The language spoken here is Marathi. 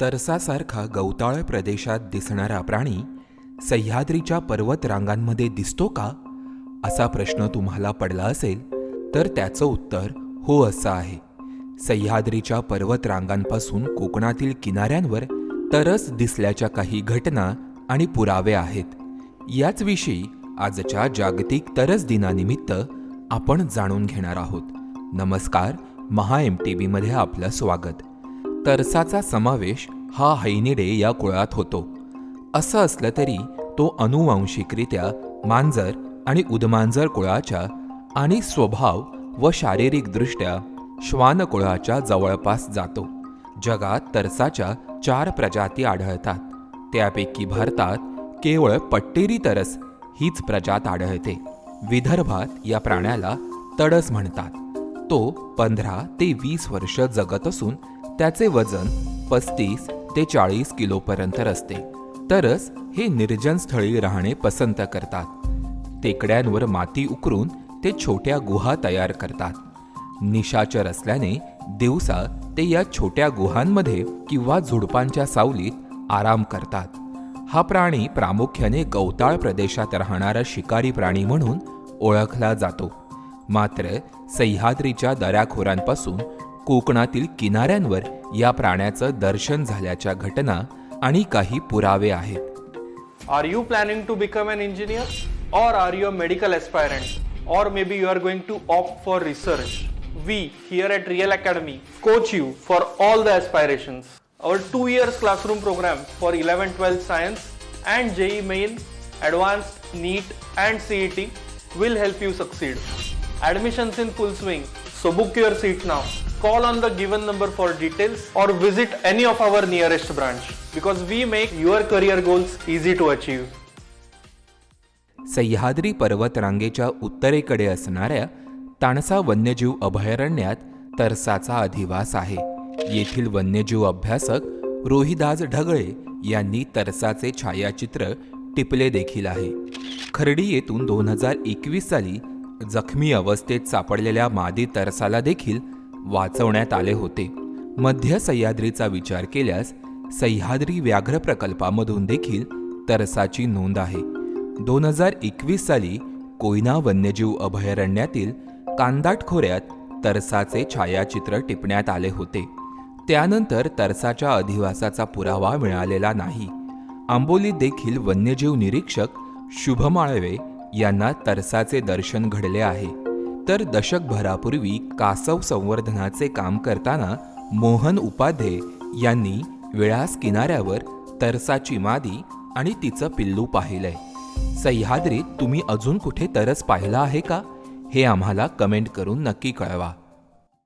तरसासारखा गवताळ प्रदेशात दिसणारा प्राणी सह्याद्रीच्या पर्वतरांगांमध्ये दिसतो का? असा प्रश्न तुम्हाला पडला असेल तर त्याचं उत्तर हो असं आहे. सह्याद्रीच्या पर्वतरांगांपासून कोकणातील किनाऱ्यांवर तरस दिसल्याच्या काही घटना आणि पुरावे आहेत. याचविषयी आजच्या जागतिक तरस दिनानिमित्त आपण जाणून घेणार आहोत. नमस्कार महा एम टी व्हीमध्ये आपलं स्वागत. तरसाचा समावेश हा हैनिडे या कुळात होतो. असं असलं तरी तो अनुवांशिकरित्या मांजर आणि उदमांजर कुळाच्या आणि स्वभाव व शारीरिकदृष्ट्या श्वान कुळाच्या जवळपास जातो. जगात तरसाच्या चार प्रजाती आढळतात. त्यापैकी भारतात केवळ पट्टेरी तरस हीच प्रजात आढळते. विदर्भात या प्राण्याला तडस म्हणतात. तो पंधरा ते वीस वर्ष जगत असून त्याचे वजन पस्तीस ते चाळीस किलोपर्यंत असते तरच हे निर्जन स्थळी राहणे पसंत करतात. टेकड्यांवर माती उकरून ते छोट्या गुहा तयार करतात. निशाचर असल्याने दिवसा ते या छोट्या गुहांमध्ये किंवा झुडपांच्या सावलीत आराम करतात. हा प्राणी प्रामुख्याने गवताळ प्रदेशात राहणारा शिकारी प्राणी म्हणून ओळखला जातो. मात्र सह्याद्रीच्या दऱ्याखोरांपासून कोकणातील किनाऱ्यांवर या प्राण्याचं दर्शन झाल्याच्या घटना आणि काही पुरावे आहेत. Are you planning to become an engineer or are you a medical aspirant or may be you are going to opt for research we here at real academy coach you for all the aspiration our two years classroom programme for eleven twelfth science and JEE main advance NEET and C E T will help you succeed Admissions in full swing. So book your seat now. Call on the given number for details or visit any of our nearest branch because we make your career goals easy to achieve. Sahyadri पर्वतरांगेच्या उत्तरेकडे असणाऱ्या ताणसा वन्यजीव अभयारण्यात तरसाचा अधिवास आहे येथील वन्यजीव अभ्यासक रोहिदास ढगळे यांनी तरसाचे छायाचित्र टिपले देखील आहे खर्डी येथून दोन हजार एकवीस साली जखमी अवस्थेत सापडलेल्या मादी तरसाला देखील वाचवण्यात आले होते. मध्य सह्याद्रीचा विचार केल्यास सह्याद्री व्याघ्र प्रकल्पामधून देखील तरसाची नोंद आहे. दोन हजार एकवीस साली कोयना वन्यजीव अभयारण्यातील कांदाट खोऱ्यात तरसाचे छायाचित्र टिपण्यात आले होते. त्यानंतर तरसाच्या अधिवासाचा पुरावा मिळालेला नाही. आंबोली देखील वन्यजीव निरीक्षक शुभ माळवे यांना तरसाचे दर्शन घडले आहे. तर दशकभरापूर्वी कासव संवर्धनाचे काम करताना मोहन उपाध्ये यांनी वेळास किनाऱ्यावर तरसाची मादी आणि तिचं पिल्लू पाहिलंय. सह्याद्रीत तुम्ही अजून कुठे तरस पाहिला आहे का? हे आम्हाला कमेंट करून नक्की कळवा.